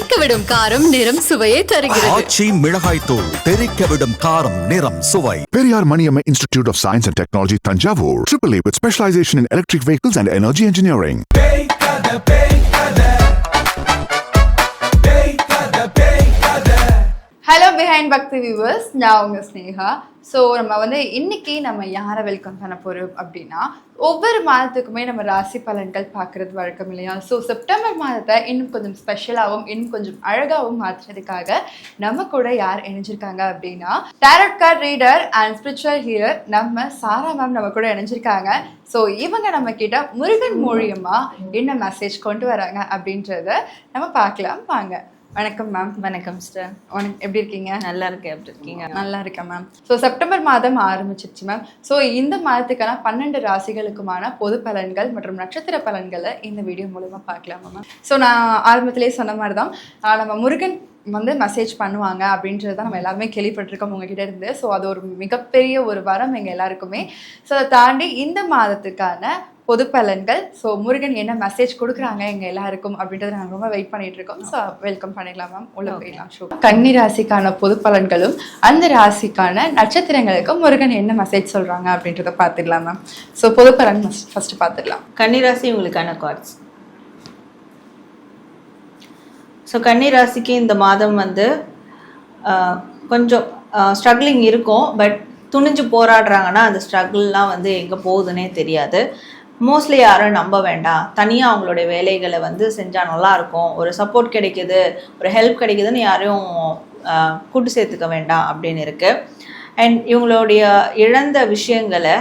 தெறிக்க விடும் காரம் நிறம் சுவையை தருகிறது ஆச்சி மிளகாய் தூள் தெறிக்க விடும் காரம் நிறம் சுவை Periyar Maniamma Institute of Science and Technology, Tanjavur. AAA with specialization in electric vehicles and energy engineering. Hello behind Bhakti viewers நான் உங்கள் ஸ்னேகா. ஸோ நம்ம வந்து இன்னைக்கு நம்ம யாரை வெல்கம் பண்ண போகிறோம் அப்படின்னா ஒவ்வொரு மாதத்துக்குமே நம்ம ராசி பலன்கள் பார்க்கறது வழக்கம் இல்லையா? ஸோ செப்டம்பர் மாதத்தை இன்னும் கொஞ்சம் ஸ்பெஷலாகவும் இன்னும் கொஞ்சம் அழகாகவும் மாற்றுறதுக்காக நம்ம கூட யார் இணைஞ்சிருக்காங்க அப்படின்னா tarot card reader and spiritual healer நம்ம சாரா மேம் நம்ம கூட இணைஞ்சிருக்காங்க. ஸோ இவங்க நம்ம கிட்ட முருகன் மூலியமாக என்ன மெசேஜ் கொண்டு வராங்க அப்படின்றத நம்ம பார்க்கலாம். வாங்க. வணக்கம் மேம் வணக்கம் சிஸ்டர் வணக்கம் எப்படி இருக்கீங்க? நல்லா இருக்கேன் எப்படி இருக்கீங்க? நல்லா இருக்கேன் மேம் ஸோ செப்டம்பர் மாதம் ஆரம்பிச்சிருச்சு மேம் ஸோ இந்த மாதத்துக்கான பன்னெண்டு ராசிகளுக்குமான பொது பலன்கள் மற்றும் நட்சத்திர பலன்களை இந்த வீடியோ மூலமா பார்க்கலாமா மேம் ஸோ நான் ஆரம்பத்திலேயே சொன்ன மாதிரி தான் நம்ம முருகன் வந்து மெசேஜ் பண்ணுவாங்க அப்படின்றது தான் நம்ம எல்லாருமே கேள்விப்பட்டிருக்கோம் உங்ககிட்ட இருந்து. ஸோ அது ஒரு மிகப்பெரிய ஒரு வரம் எங்கள் எல்லாருக்குமே. ஸோ அதை தாண்டி இந்த மாதத்துக்கான பொது பலன்கள் ஸோ முருகன் என்ன மெசேஜ் கொடுக்குறாங்க எங்க எல்லாருக்கும் அப்படின்றத நாங்கள் ரொம்ப வெயிட் பண்ணிட்டு இருக்கோம். ஸோ வெல்கம் பண்ணிடலாம் மேம் உள்ள போயிடலாம். ஷோ கன்னி ராசிக்கான பொது பலன்களும் அந்த ராசிக்கான நட்சத்திரங்களுக்கும் முருகன் என்ன மெசேஜ் சொல்றாங்க அப்படின்றத பார்த்துடலாம் மேம் ஸோ பொது பலன் ஃபர்ஸ்ட் பார்த்துடலாம். கன்னிராசி உங்களுக்கான கார்ட்ஸ் ஸோ கன்னிராசிக்கு இந்த மாதம் வந்து கொஞ்சம் ஸ்ட்ரகிளிங் இருக்கும். பட் துணிஞ்சு போராடுறாங்கன்னா அந்த ஸ்ட்ரகிள்லாம் வந்து எங்கே போகுதுன்னே தெரியாது. மோஸ்ட்லி யாரும் நம்ப வேண்டாம். தனியாக அவங்களுடைய வேலைகளை வந்து செஞ்சால் நல்லாயிருக்கும். ஒரு சப்போர்ட் கிடைக்குது ஒரு ஹெல்ப் கிடைக்குதுன்னு யாரையும் கூட்டு சேர்த்துக்க வேண்டாம் அப்படின்னு இருக்குது அண்ட் இவங்களுடைய இழந்த விஷயங்களை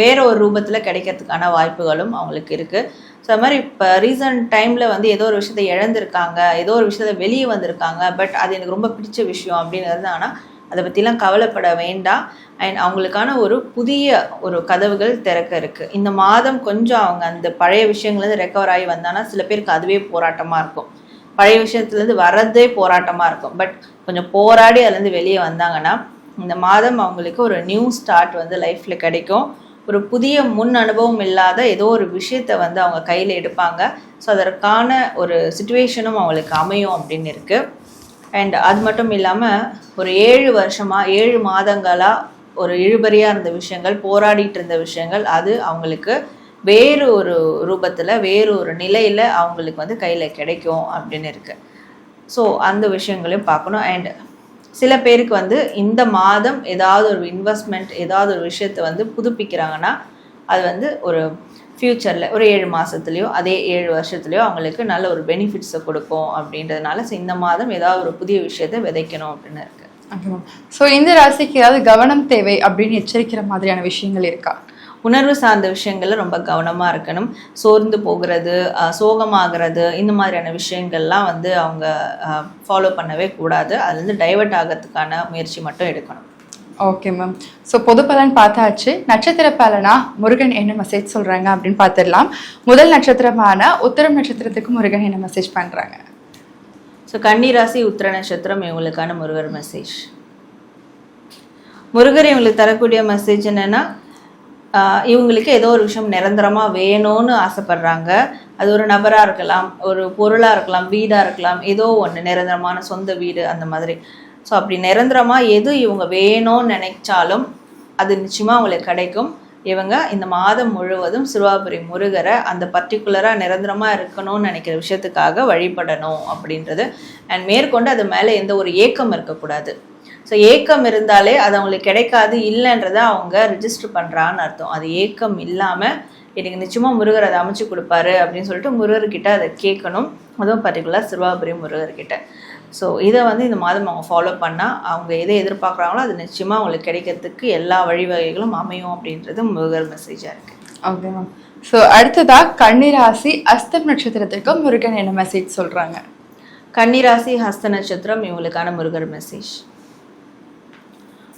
வேற ஒரு ரூபத்தில் கிடைக்கிறதுக்கான வாய்ப்புகளும் அவங்களுக்கு இருக்குது ஸோ அது மாதிரி இப்போ ரீசன்ட் டைமில் வந்து ஏதோ ஒரு விஷயத்தை இழந்திருக்காங்க ஏதோ ஒரு விஷயத்த வெளியே வந்திருக்காங்க பட் அது எனக்கு ரொம்ப பிடிச்ச விஷயம் அப்படின்னு இருந்தாங்கன்னா அதை பற்றிலாம் கவலைப்பட வேண்டாம். அண்ட் அவங்களுக்கான ஒரு புதிய ஒரு கதவுகள் திறக்க இருக்குது இந்த மாதம் கொஞ்சம் அவங்க அந்த பழைய விஷயங்கள்லேருந்து ரெக்கவர் ஆகி வந்தாங்கன்னா சில பேருக்கு அதுவே போராட்டமாக இருக்கும். பழைய விஷயத்துலேருந்து வர்றதே போராட்டமாக இருக்கும். பட் கொஞ்சம் போராடி அதுலேருந்து வெளியே வந்தாங்கன்னா இந்த மாதம் அவங்களுக்கு ஒரு நியூ ஸ்டார்ட் வந்து லைஃப்பில் கிடைக்கும். ஒரு புதிய முன் அனுபவம் இல்லாத ஏதோ ஒரு விஷயத்தை வந்து அவங்க கையில் எடுப்பாங்க. ஸோ அதற்கான ஒரு சுச்சுவேஷனும் அவங்களுக்கு அமையும் அப்படின்னு இருக்குது அண்ட் அது மட்டும் இல்லாமல் ஒரு ஏழு வருஷமாக ஏழு மாதங்களாக ஒரு இழுபறியாக இருந்த விஷயங்கள் போராடிட்டு இருந்த விஷயங்கள் அது அவங்களுக்கு வேறு ஒரு ரூபத்தில் வேறு ஒரு நிலையில் அவங்களுக்கு வந்து கையில் கிடைக்கும் அப்படின்னு இருக்குது ஸோ அந்த விஷயங்களையும் பார்க்கணும். அண்ட் சில பேருக்கு வந்து இந்த மாதம் ஏதாவது ஒரு இன்வெஸ்ட்மெண்ட் ஏதாவது ஒரு விஷயத்தை வந்து புதுப்பிக்கிறாங்கன்னா அது வந்து ஒரு ஃப்யூச்சரில் ஒரு ஏழு மாதத்துலேயோ அதே ஏழு வருஷத்துலேயோ அவங்களுக்கு நல்ல ஒரு பெனிஃபிட்ஸை கொடுக்கும் அப்படின்றதுனால so இந்த மாதம் ஏதாவது ஒரு புதிய விஷயத்தை விதைக்கணும் அப்படின்னு மேம் ஸோ இந்த ராசிக்கு ஏதாவது கவனம் தேவை அப்படின்னு எச்சரிக்கிற மாதிரியான விஷயங்கள் இருக்கா? உணர்வு சார்ந்த விஷயங்கள்ல ரொம்ப கவனமாக இருக்கணும். சோர்ந்து போகிறது சோகமாகிறது இந்த மாதிரியான விஷயங்கள்லாம் வந்து அவங்க ஃபாலோ பண்ணவே கூடாது. அதுலேருந்து டைவர்ட் ஆகிறதுக்கான முயற்சி மட்டும் எடுக்கணும். ஓகே மேம் ஸோ பொது பலன் பார்த்தாச்சு. நட்சத்திர பலனா முருகன் என்ன மெசேஜ் சொல்றாங்க அப்படின்னு பார்த்துடலாம். முதல் நட்சத்திரமான உத்தரம் நட்சத்திரத்துக்கு முருகன் என்ன மெசேஜ் பண்றாங்க? ஸோ கன்னிராசி உத்திர நட்சத்திரம் இவங்களுக்கான முருகர் மெசேஜ் முருகர் இவங்களுக்கு தரக்கூடிய மெசேஜ் என்னன்னா ஆஹ் இவங்களுக்கு ஏதோ ஒரு விஷயம் நிரந்தரமாக வேணும்னு ஆசைப்படுறாங்க. அது ஒரு நபராக இருக்கலாம் ஒரு பொருளாக இருக்கலாம் வீடாக இருக்கலாம் ஏதோ ஒன்று நிரந்தரமான சொந்த வீடு அந்த மாதிரி. ஸோ அப்படி நிரந்தரமாக எது இவங்க வேணும்னு நினைச்சாலும் அது நிச்சயமாக அவங்களுக்கு கிடைக்கும். இவங்க இந்த மாதம் முழுவதும் சிறுவாபுரி முருகரை அந்த பர்டிகுலராக நிரந்தரமாக இருக்கணும்னு நினைக்கிற விஷயத்துக்காக வழிபடணும் அப்படின்றது. அண்ட் மேற்கொண்டு அது மேலே எந்த ஒரு ஏக்கம் இருக்கக்கூடாது. ஸோ ஏக்கம் இருந்தாலே அது அவங்களுக்கு கிடைக்காது இல்லைன்றதை அவங்க ரிஜிஸ்டர் பண்ணுறான்னு அர்த்தம். அது ஏக்கம் இல்லாமல் எனக்கு நிச்சயமாக முருகர் அதை அமைச்சு கொடுப்பாரு அப்படின்னு சொல்லிட்டு முருகர்கிட்ட அதை கேட்கணும். அதுவும் பர்டிகுலர் சிறுவாபுரி முருகர்கிட்ட. ஸோ இதை வந்து இந்த மாதம் அவங்க ஃபாலோ பண்ணால் அவங்க எதை எதிர்பார்க்குறாங்களோ அது நிச்சயமாக அவங்களுக்கு கிடைக்கிறதுக்கு எல்லா வழிவகைகளும் அமையும் அப்படின்றது முருகர் மெசேஜாக இருக்குது ஓகே மேம் ஸோ அடுத்ததா கன்னிராசி அஸ்தம் நட்சத்திரத்துக்கு முருகன் என்ன மெசேஜ் சொல்றாங்க? கன்னிராசி ஹஸ்த நட்சத்திரம் இவங்களுக்கான முருகர் மெசேஜ்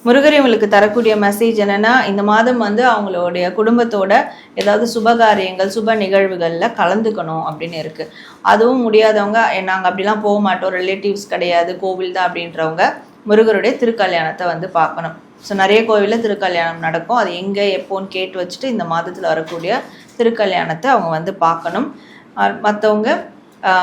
முருகர் இவங்களுக்கு தரக்கூடிய மெசேஜ் என்னன்னா இந்த மாதம் வந்து அவங்களுடைய குடும்பத்தோட ஏதாவது சுபகாரியங்கள் சுப நிகழ்வுகளில் கலந்துக்கணும் அப்படின்னு இருக்கு. அதுவும் முடியாதவங்க நாங்கள் அப்படிலாம் போக மாட்டோம். ரிலேட்டிவ்ஸ் கிடையாது. கோவில் தான் அப்படின்றவங்க முருகருடைய திருக்கல்யாணத்தை வந்து பார்க்கணும். ஸோ நிறைய கோவிலில் திருக்கல்யாணம் நடக்கும். அது எங்கே எப்போன்னு கேட்டு வச்சுட்டு இந்த மாதத்தில் வரக்கூடிய திருக்கல்யாணத்தை அவங்க வந்து பார்க்கணும். மற்றவங்க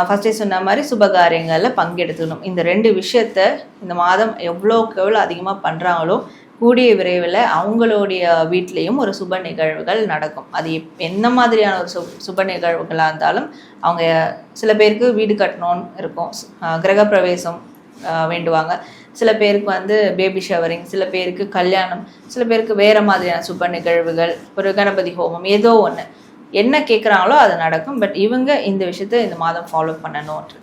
ஃபஸ்ட்டே சொன்ன மாதிரி சுபகாரியங்களில் பங்கெடுத்துக்கணும். இந்த ரெண்டு விஷயத்த இந்த மாதம் எவ்வளோக்கு எவ்வளோ அதிகமாக பண்ணுறாங்களோ கூடிய விரைவில் அவங்களுடைய வீட்லேயும் ஒரு சுப நிகழ்வுகள் நடக்கும். அது எப் என்ன மாதிரியான ஒரு சு சுப நிகழ்வுகளாக இருந்தாலும் அவங்க சில பேருக்கு வீடு கட்டணும்னு இருக்கும். கிரகப்பிரவேசம் வேண்டுவாங்க. சில பேருக்கு வந்து பேபி ஷவரிங் சில பேருக்கு கல்யாணம் சில பேருக்கு வேறு மாதிரியான சுப நிகழ்வுகள் ஒரு கணபதி ஹோமம் ஏதோ ஒன்று என்ன கேட்குறாங்களோ அது நடக்கும். பட் இவங்க இந்த விஷயத்த இந்த மாதம் ஃபாலோ பண்ணணுன்றது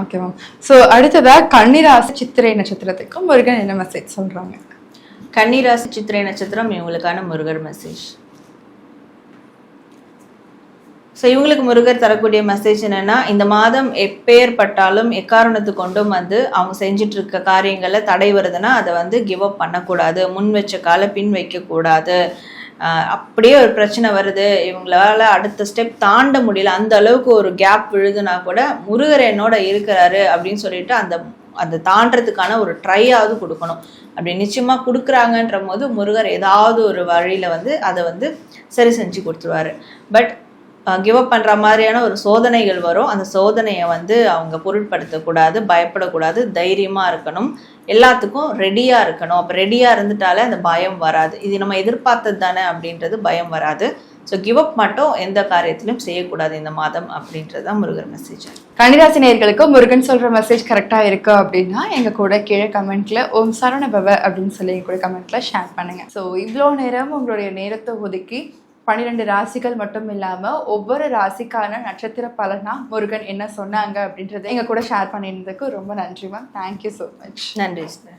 ஓகே மேம் ஸோ அடுத்ததா கன்னிராசி சித்திரை நட்சத்திரத்துக்கு முருகன் என்ன மெசேஜ் சொல்றாங்க? கன்னிராசி சித்திரை நட்சத்திரம் இவங்களுக்கான முருகர் மெசேஜ் ஸோ இவங்களுக்கு முருகர் தரக்கூடிய மெசேஜ் என்னன்னா இந்த மாதம் எப்பேற்பட்டாலும் எக்காரணத்து கொண்டும் வந்து அவங்க செஞ்சுட்டு இருக்க காரியங்களில் தடை வருதுன்னா அதை வந்து கிவ் அப் பண்ணக்கூடாது. முன் வச்ச கால பின் வைக்கக்கூடாது. அப்படியே ஒரு பிரச்சனை வருது. இவங்களால அடுத்த ஸ்டெப் தாண்ட முடியல. அந்த அளவுக்கு ஒரு கேப் விழுதுனா கூட முருகர் என்னோட இருக்கிறாரு அப்படின்னு சொல்லிட்டு அந்த அந்த தாண்டறதுக்கான ஒரு ட்ரையாவது கொடுக்கணும். அப்படி நிச்சயமா கொடுக்குறாங்கன்ற போது முருகர் ஏதாவது ஒரு வழியில வந்து அதை வந்து சரி செஞ்சு கொடுத்துருவாரு. பட் கிவ் அப் பண்ணுற மாதிரியான ஒரு சோதனைகள் வரும். அந்த சோதனையை வந்து அவங்க பொருட்படுத்தக்கூடாது பயப்படக்கூடாது தைரியமாக இருக்கணும். எல்லாத்துக்கும் ரெடியாக இருக்கணும். அப்போ ரெடியாக இருந்துட்டாலே அந்த பயம் வராது. இது நம்ம எதிர்பார்த்தது தானே அப்படின்றது பயம் வராது. ஸோ கிவ் அப் மட்டும் எந்த காரியத்திலும் செய்யக்கூடாது இந்த மாதம் அப்படின்றது தான் முருகர் மெசேஜ் கணிராசி நேர்களுக்கு முருகன் சொல்ற மெசேஜ் கரெக்டா இருக்கு அப்படின்னா எங்க கூட கீழே கமெண்ட்ல ஓம் சரவண பவ அப்படின்னு சொல்லி எங்க கூட கமெண்ட்ல ஷேர் பண்ணுங்க. ஸோ இவ்வளோ நேரம் உங்களுடைய நேரத்தை ஒதுக்கி பன்னிரெண்டு ராசிகள் மட்டும் இல்லாமல் ஒவ்வொரு ராசிக்கான நட்சத்திர பலனா முருகன் என்ன சொன்னாங்க அப்படின்றத எங்கள் கூட ஷேர் பண்ணியிருந்ததுக்கு ரொம்ப நன்றி மேம் தேங்க்யூ ஸோ மச் நன்றி